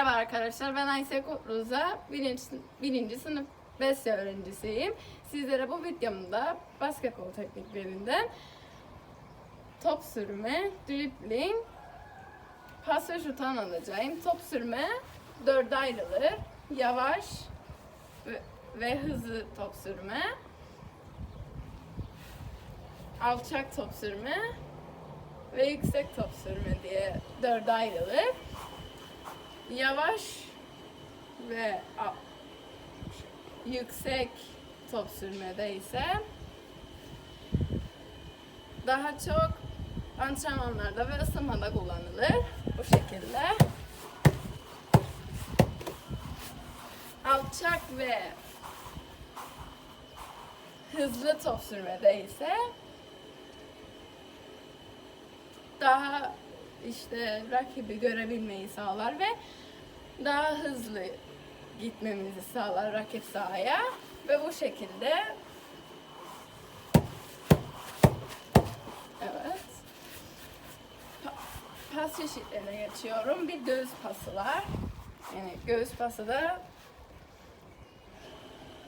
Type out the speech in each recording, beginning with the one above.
Merhaba arkadaşlar, ben Aysel Kutluza, birinci, birinci sınıf BESYA öğrencisiyim. Sizlere bu videomda basketbol tekniklerinden top sürme, dribbling, pas ve şut anlatacağım. Top sürme dörde ayrılır. Yavaş ve, ve hızlı top sürme. Alçak top sürme ve yüksek top sürme diye dörde ayrılır yavaş ve yüksek top sürmede ise daha çok antrenmanlarda ve ısınmada kullanılır. Bu şekilde. Alçak ve hızlı top sürmede ise daha işte rakibi görebilmeyi sağlar ve daha hızlı gitmemizi sağlar rakip sahaya ve bu şekilde evet Pa- pas çeşitlerine geçiyorum. Bir göğüs pası var. Yani göğüs pası da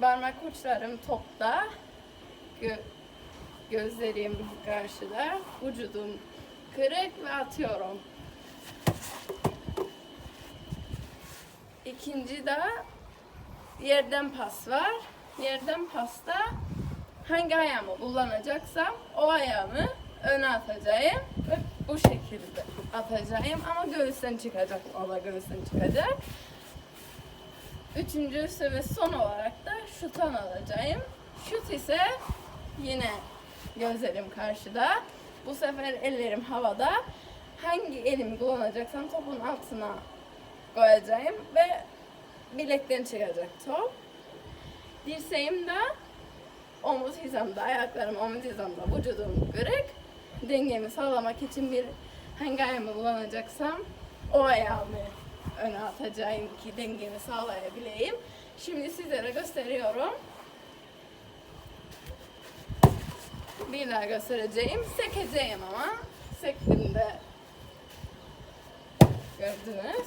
parmak uçlarım topta gö- gözlerim karşıda vücudum kırık ve atıyorum. İkinci de yerden pas var. Yerden pasta hangi ayağımı kullanacaksam o ayağımı öne atacağım ve bu şekilde atacağım ama göğüsten çıkacak o da göğüsten çıkacak. Üçüncüsü ve son olarak da şutan alacağım. Şut ise yine gözlerim karşıda. Bu sefer ellerim havada. Hangi elimi kullanacaksam topun altına koyacağım ve bilekten çıkacak top. Dirseğim de omuz hizamda, ayaklarım omuz hizamda, vücudum kırık. Dengemi sağlamak için bir hangi ayağımı kullanacaksam o ayağımı öne atacağım ki dengemi sağlayabileyim. Şimdi sizlere gösteriyorum. Bir daha göstereceğim. Sekeceğim ama. Sektiğimde gördünüz.